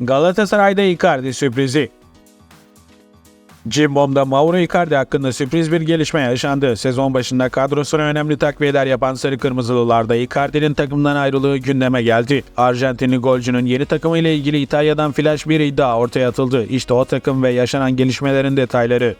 Galatasaray'da Icardi sürprizi. Cimbom'da Mauro Icardi hakkında sürpriz bir gelişme yaşandı. Sezon başında kadrosuna önemli takviyeler yapan Sarı Kırmızılılarda Icardi'nin takımdan ayrılığı gündeme geldi. Arjantinli golcünün yeni takımı ile ilgili İtalya'dan flash bir iddia ortaya atıldı. İşte o takım ve yaşanan gelişmelerin detayları.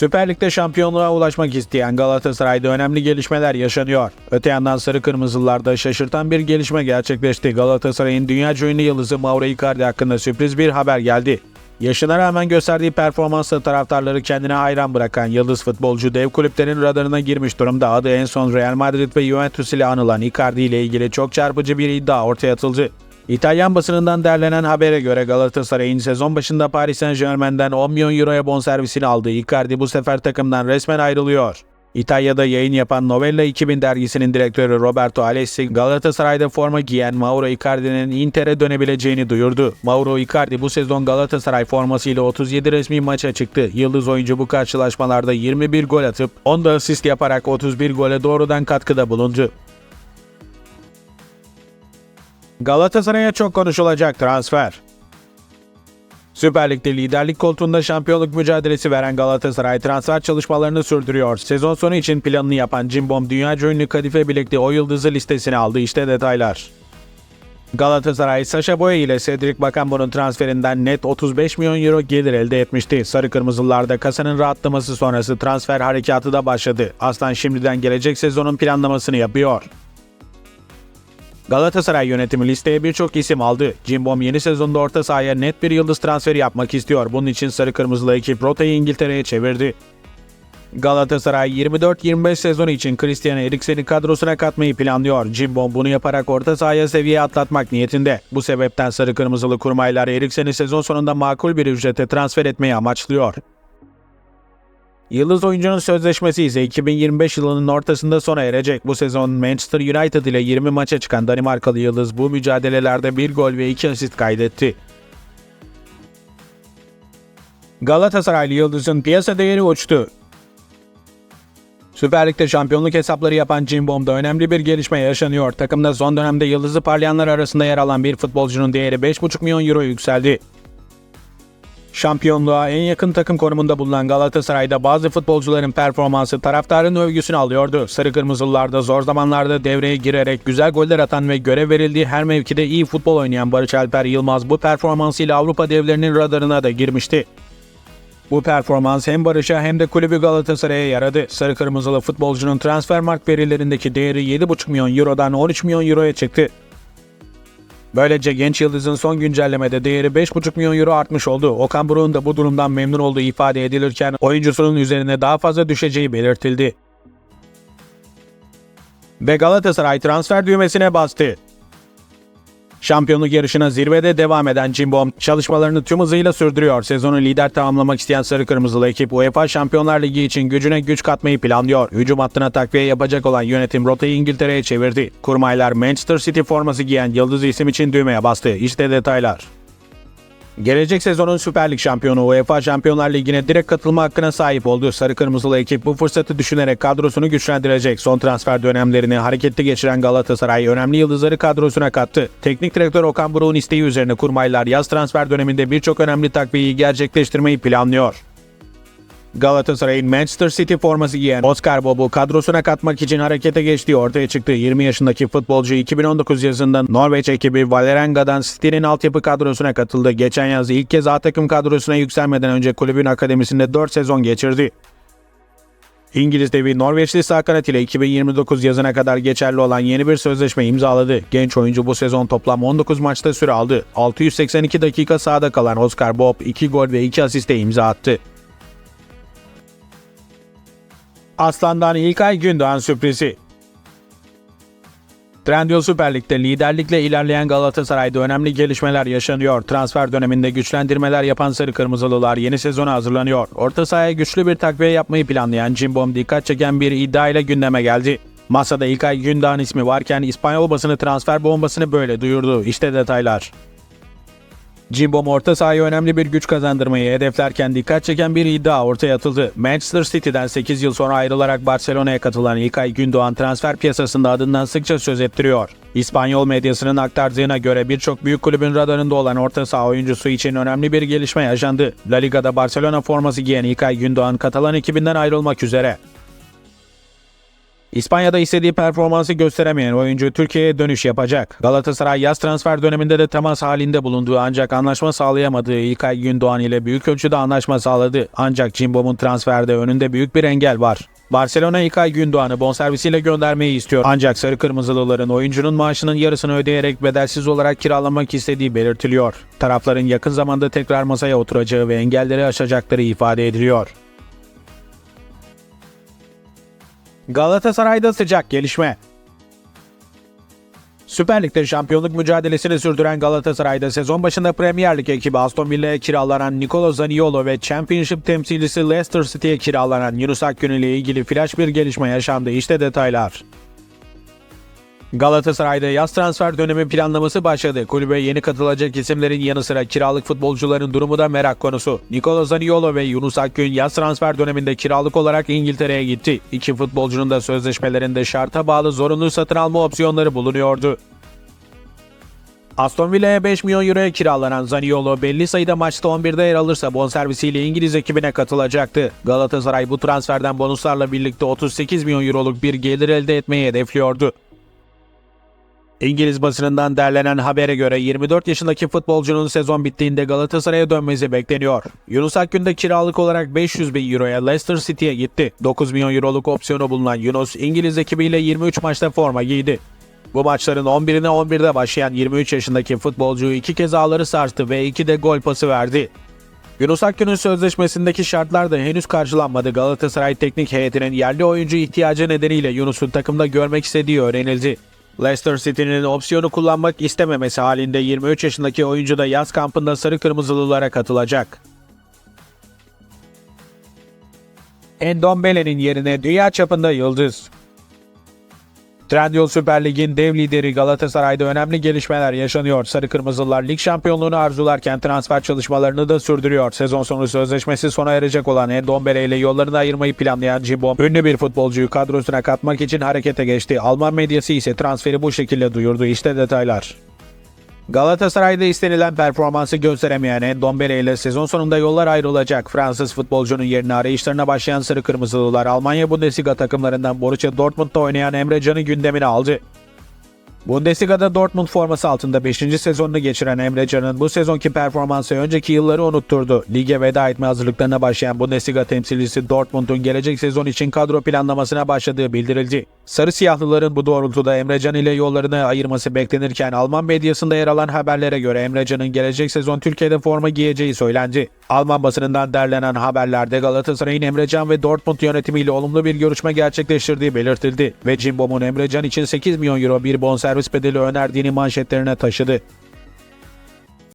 Süper Lig'de şampiyonluğa ulaşmak isteyen Galatasaray'da önemli gelişmeler yaşanıyor. Öte yandan Sarı Kırmızılarda şaşırtan bir gelişme gerçekleşti. Galatasaray'ın dünya ünlü yıldızı Mauro Icardi hakkında sürpriz bir haber geldi. Yaşına rağmen gösterdiği performansla taraftarları kendine hayran bırakan yıldız futbolcu dev kulüplerin radarına girmiş durumda. Adı en son Real Madrid ve Juventus ile anılan Icardi ile ilgili çok çarpıcı bir iddia ortaya atıldı. İtalyan basınından derlenen habere göre Galatasaray'ın sezon başında Paris Saint Germain'den 10 milyon euroya bonservisini aldığı Icardi bu sefer takımdan resmen ayrılıyor. İtalya'da yayın yapan Novella 2000 dergisinin direktörü Roberto Alessi, Galatasaray'da forma giyen Mauro Icardi'nin Inter'e dönebileceğini duyurdu. Mauro Icardi bu sezon Galatasaray formasıyla 37 resmi maça çıktı. Yıldız oyuncu bu karşılaşmalarda 21 gol atıp 10 da asist yaparak 31 gole doğrudan katkıda bulundu. Galatasaray'a çok konuşulacak transfer. Süper Lig'de liderlik koltuğunda şampiyonluk mücadelesi veren Galatasaray transfer çalışmalarını sürdürüyor. Sezon sonu için planını yapan Cimbom dünya ünlü kadife bilekli o yıldızı listesine aldı. İşte detaylar. Galatasaray, Saşa Boya ile Cedric Bakambu'nun transferinden net 35 milyon euro gelir elde etmişti. Sarı Kırmızılılarda kasanın rahatlaması sonrası transfer harekatı da başladı. Aslan şimdiden gelecek sezonun planlamasını yapıyor. Galatasaray yönetimi listeye birçok isim aldı. Cimbom yeni sezonda orta sahaya net bir yıldız transferi yapmak istiyor. Bunun için sarı kırmızılı ekip rotayı İngiltere'ye çevirdi. Galatasaray 24-25 sezonu için Christian Eriksen'i kadrosuna katmayı planlıyor. Cimbom bunu yaparak orta sahaya seviye atlatmak niyetinde. Bu sebepten sarı kırmızılı kurmaylar Eriksen'i sezon sonunda makul bir ücrete transfer etmeyi amaçlıyor. Yıldız oyuncunun sözleşmesi ise 2025 yılının ortasında sona erecek. Bu sezon Manchester United ile 20 maça çıkan Danimarkalı Yıldız bu mücadelelerde 1 gol ve 2 asist kaydetti. Galatasaraylı Yıldız'ın piyasa değeri uçtu. Süper Lig'de şampiyonluk hesapları yapan Cimbom'da önemli bir gelişme yaşanıyor. Takımda son dönemde yıldızı parlayanlar arasında yer alan bir futbolcunun değeri 5,5 milyon euro yükseldi. Şampiyonluğa en yakın takım konumunda bulunan Galatasaray'da bazı futbolcuların performansı taraftarın övgüsünü alıyordu. Sarı Kırmızılılarda zor zamanlarda devreye girerek güzel goller atan ve görev verildiği her mevkide iyi futbol oynayan Barış Alper Yılmaz bu performansıyla Avrupa devlerinin radarına da girmişti. Bu performans hem Barış'a hem de kulübü Galatasaray'a yaradı. Sarı Kırmızılı futbolcunun transfer mark verilerindeki değeri 7,5 milyon eurodan 13 milyon euroya çıktı. Böylece genç yıldızın son güncellemede değeri 5,5 milyon euro artmış oldu. Okan Buruk'un da bu durumdan memnun olduğu ifade edilirken oyuncusunun üzerine daha fazla düşeceği belirtildi. Ve Galatasaray transfer düğmesine bastı. Şampiyonluk yarışına zirvede devam eden Cimbom çalışmalarını tüm hızıyla sürdürüyor. Sezonu lider tamamlamak isteyen Sarı Kırmızılı ekip UEFA Şampiyonlar Ligi için gücüne güç katmayı planlıyor. Hücum hattına takviye yapacak olan yönetim rotayı İngiltere'ye çevirdi. Kurmaylar Manchester City forması giyen yıldız isim için düğmeye bastı. İşte detaylar. Gelecek sezonun Süper Lig şampiyonu UEFA Şampiyonlar Ligi'ne direkt katılma hakkına sahip olduğu Sarı Kırmızılı ekip bu fırsatı düşünerek kadrosunu güçlendirecek. Son transfer dönemlerini hareketli geçiren Galatasaray önemli yıldızları kadrosuna kattı. Teknik direktör Okan Buruk'un isteği üzerine kurmaylar yaz transfer döneminde birçok önemli takviyeyi gerçekleştirmeyi planlıyor. Galatasaray'ın Manchester City forması giyen Oscar Bob'u kadrosuna katmak için harekete geçtiği ortaya çıktı. 20 yaşındaki futbolcu 2019 yazında Norveç ekibi Valerenga'dan City'nin altyapı kadrosuna katıldı. Geçen yaz ilk kez A takım kadrosuna yükselmeden önce kulübün akademisinde 4 sezon geçirdi. İngiliz devi Norveçli sağ kanat ile 2029 yazına kadar geçerli olan yeni bir sözleşme imzaladı. Genç oyuncu bu sezon toplam 19 maçta süre aldı. 682 dakika sahada kalan Oscar Bob 2 gol ve 2 asiste imza attı. Aslan'dan İlkay Gündoğan sürprizi. Trendyol Süper Lig'de liderlikle ilerleyen Galatasaray'da önemli gelişmeler yaşanıyor. Transfer döneminde güçlendirmeler yapan Sarı Kırmızılılar yeni sezona hazırlanıyor. Orta sahaya güçlü bir takviye yapmayı planlayan Cimbom dikkat çeken bir iddia ile gündeme geldi. Masada İlkay Gündoğan ismi varken İspanyol basını transfer bombasını böyle duyurdu. İşte detaylar. Cimbom orta sahaya önemli bir güç kazandırmayı hedeflerken dikkat çeken bir iddia ortaya atıldı. Manchester City'den 8 yıl sonra ayrılarak Barcelona'ya katılan İlkay Gündoğan transfer piyasasında adından sıkça söz ettiriyor. İspanyol medyasının aktardığına göre birçok büyük kulübün radarında olan orta saha oyuncusu için önemli bir gelişme yaşandı. La Liga'da Barcelona forması giyen İlkay Gündoğan Katalan ekibinden ayrılmak üzere. İspanya'da istediği performansı gösteremeyen oyuncu Türkiye'ye dönüş yapacak. Galatasaray yaz transfer döneminde de temas halinde bulunduğu ancak anlaşma sağlayamadığı İlkay Gündoğan ile büyük ölçüde anlaşma sağladı. Ancak Cimbom'un transferde önünde büyük bir engel var. Barcelona İlkay Gündoğan'ı bonservisiyle göndermeyi istiyor. Ancak Sarı Kırmızılıların oyuncunun maaşının yarısını ödeyerek bedelsiz olarak kiralamak istediği belirtiliyor. Tarafların yakın zamanda tekrar masaya oturacağı ve engelleri aşacakları ifade ediliyor. Galatasaray'da sıcak gelişme. Süper Lig'de şampiyonluk mücadelesini sürdüren Galatasaray'da sezon başında Premier Lig ekibi Aston Villa'ya kiralanan Nicolo Zaniolo ve Championship temsilcisi Leicester City'ye kiralanan Yunus Akgün ile ilgili flash bir gelişme yaşandı. İşte detaylar. Galatasaray'da yaz transfer dönemi planlaması başladı. Kulübe yeni katılacak isimlerin yanı sıra kiralık futbolcuların durumu da merak konusu. Nikola Zaniolo ve Yunus Akgün yaz transfer döneminde kiralık olarak İngiltere'ye gitti. İki futbolcunun da sözleşmelerinde şarta bağlı zorunlu satın alma opsiyonları bulunuyordu. Aston Villa'ya 5 milyon euroya kiralanan Zaniolo belli sayıda maçta 11'de yer alırsa bonservisiyle İngiliz ekibine katılacaktı. Galatasaray bu transferden bonuslarla birlikte 38 milyon euroluk bir gelir elde etmeyi hedefliyordu. İngiliz basınından derlenen habere göre 24 yaşındaki futbolcunun sezon bittiğinde Galatasaray'a dönmesi bekleniyor. Yunus Akgün de kiralık olarak 500 bin euroya Leicester City'ye gitti. 9 milyon euroluk opsiyonu bulunan Yunus, İngiliz ekibiyle 23 maçta forma giydi. Bu maçların 11'ine 11'de başlayan 23 yaşındaki futbolcu iki kez ağları sarstı ve iki de gol pası verdi. Yunus Akgün'ün sözleşmesindeki şartlar da henüz karşılanmadı. Galatasaray teknik heyetinin yerli oyuncu ihtiyacı nedeniyle Yunus'u takımda görmek istediği öğrenildi. Leicester City'nin opsiyonu kullanmak istememesi halinde 23 yaşındaki oyuncu da yaz kampında sarı kırmızılılara katılacak. Endombele'nin yerine dünya çapında yıldız. Trendyol Süper Lig'in dev lideri Galatasaray'da önemli gelişmeler yaşanıyor. Sarı Kırmızılar lig şampiyonluğunu arzularken transfer çalışmalarını da sürdürüyor. Sezon sonu sözleşmesi sona erecek olan Endombele ile yollarını ayırmayı planlayan Cimbom, ünlü bir futbolcuyu kadrosuna katmak için harekete geçti. Alman medyası ise transferi bu şekilde duyurdu. İşte detaylar. Galatasaray'da istenilen performansı gösteremeyen Endombele ile sezon sonunda yollar ayrılacak. Fransız futbolcunun yerine arayışlarına başlayan Sarı Kırmızılılar Almanya Bundesliga takımlarından Borussia Dortmund'da oynayan Emre Can'ı gündemine aldı. Bundesliga'da Dortmund forması altında 5. sezonunu geçiren Emre Can'ın bu sezonki performansı önceki yılları unutturdu. Lige veda etme hazırlıklarına başlayan Bundesliga temsilcisi Dortmund'un gelecek sezon için kadro planlamasına başladığı bildirildi. Sarı siyahlıların bu doğrultuda Emre Can ile yollarını ayırması beklenirken Alman medyasında yer alan haberlere göre Emre Can'ın gelecek sezon Türkiye'de forma giyeceği söylendi. Alman basınından derlenen haberlerde Galatasaray'ın Emre Can ve Dortmund yönetimiyle olumlu bir görüşme gerçekleştirdiği belirtildi ve Cimbom'un Emre Can için 8 milyon euro bir bonservis bedeli önerdiğini manşetlerine taşıdı.